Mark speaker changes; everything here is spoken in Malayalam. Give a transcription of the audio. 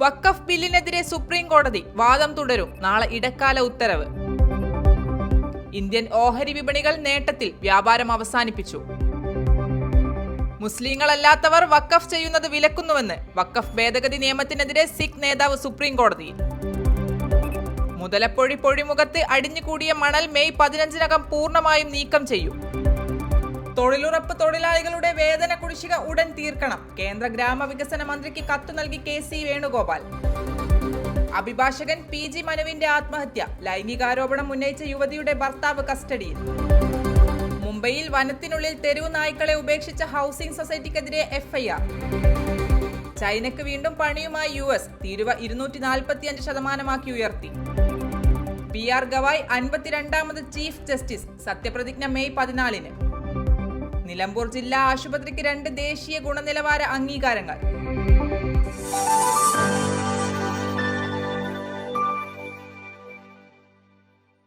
Speaker 1: വക്കഫ് ബില്ലിനെതിരെ സുപ്രീം കോടതി വാദം തുടരും. നാളെ ഇടക്കാല ഉത്തരവ്. ഇന്ത്യൻ ഓഹരി വിപണികൾ നേട്ടത്തിൽ വ്യാപാരം അവസാനിപ്പിച്ചു. മുസ്ലിങ്ങളല്ലാത്തവർ വക്കഫ് ചെയ്യുന്നത് വിലക്കുന്നുവെന്ന് വക്കഫ് ഭേദഗതി നിയമത്തിനെതിരെ സിഖ് നേതാവ് സുപ്രീം കോടതിയിൽ മുതലപ്പൊഴി പൊഴിമുഖത്ത് അടിഞ്ഞുകൂടിയ മണൽ മെയ് പതിനഞ്ചിനകം പൂർണമായും നീക്കം ചെയ്യും. തൊഴിലുറപ്പ് തൊഴിലാളികളുടെ വേതന കുടിശ്ശിക ഉടൻ തീർക്കണം. കേന്ദ്ര ഗ്രാമവികസന മന്ത്രിക്ക് കത്തു നൽകി കെ സി വേണുഗോപാൽ. അഭിഭാഷകൻ പി ജി മനുവിന്റെ ആത്മഹത്യ. ലൈംഗികാരോപണം ഉന്നയിച്ച യുവതിയുടെ ഭർത്താവ് കസ്റ്റഡിയിൽ. മുംബൈയിൽ വനത്തിനുള്ളിൽ തെരുവു നായ്ക്കളെ ഉപേക്ഷിച്ച ഹൗസിംഗ് സൊസൈറ്റിക്കെതിരെ എഫ്ഐആർ. ചൈനയ്ക്ക് വീണ്ടും പണിയുമായി യു എസ് തീരുവ ഇരുന്നൂറ്റി നാൽപ്പത്തിയഞ്ച് ശതമാനമാക്കി ഉയർത്തി. പി ആർ ഗവായ് അൻപത്തിരണ്ടാമത് ചീഫ് ജസ്റ്റിസ്. സത്യപ്രതിജ്ഞ മെയ് പതിനാലിന്. നിലമ്പൂർ ജില്ലാ ആശുപത്രിക്ക് രണ്ട് ദേശീയ ഗുണനിലവാര അംഗീകാരങ്ങൾ.